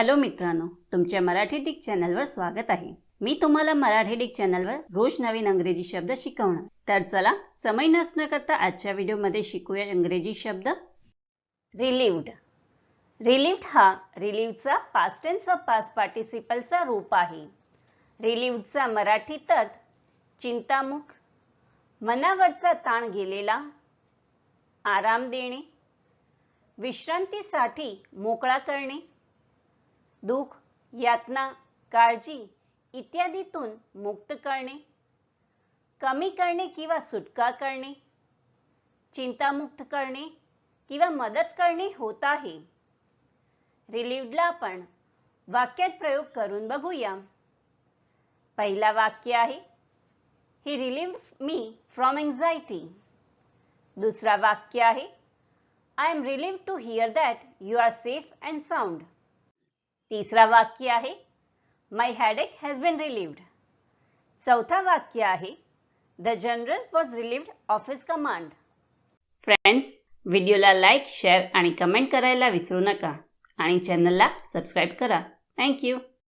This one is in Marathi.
हॅलो मित्रांनो तुमच्या मराठी डिक चॅनलवर स्वागत आहे. मी तुम्हाला मराठी डिक चॅनलवर रोज नवीन अंग्रेजी शब्द शिकवणार. तर चला समय नसणं करता आजच्या व्हिडिओमध्ये शिकूया इंग्रजी शब्द. रिलीव्ड रिलीव्ड हा रिलीव्हचा पास्ट टेन्स ऑफ पास्ट पार्टिसिपलचा रूप आहे. रिलीव्हचा मराठीत अर्थ चिंतामुख मनावरचा ताण गेलेला आराम देणे विश्रांतीसाठी मोकळा करणे दुःख यातना काळजी इत्यादीतून मुक्त करणे कमी करणे किंवा सुटका करणे चिंतामुक्त करणे किंवा मदत करणे होत आहे. रिलीवला आपण वाक्यात प्रयोग करून बघूया. पहिला वाक्य आहे he relieve me from anxiety दुसरा वाक्य आहे I am relieve to hear that you are safe and sound तिसरा वाक्य आहे my headache has been relieved चौथा वाक्य आहे the general was relieved of his command friends व्हिडिओला लाईक शेअर आणि कमेंट करायला विसरू नका आणि चॅनलला सबस्क्राईब करा. थँक्यू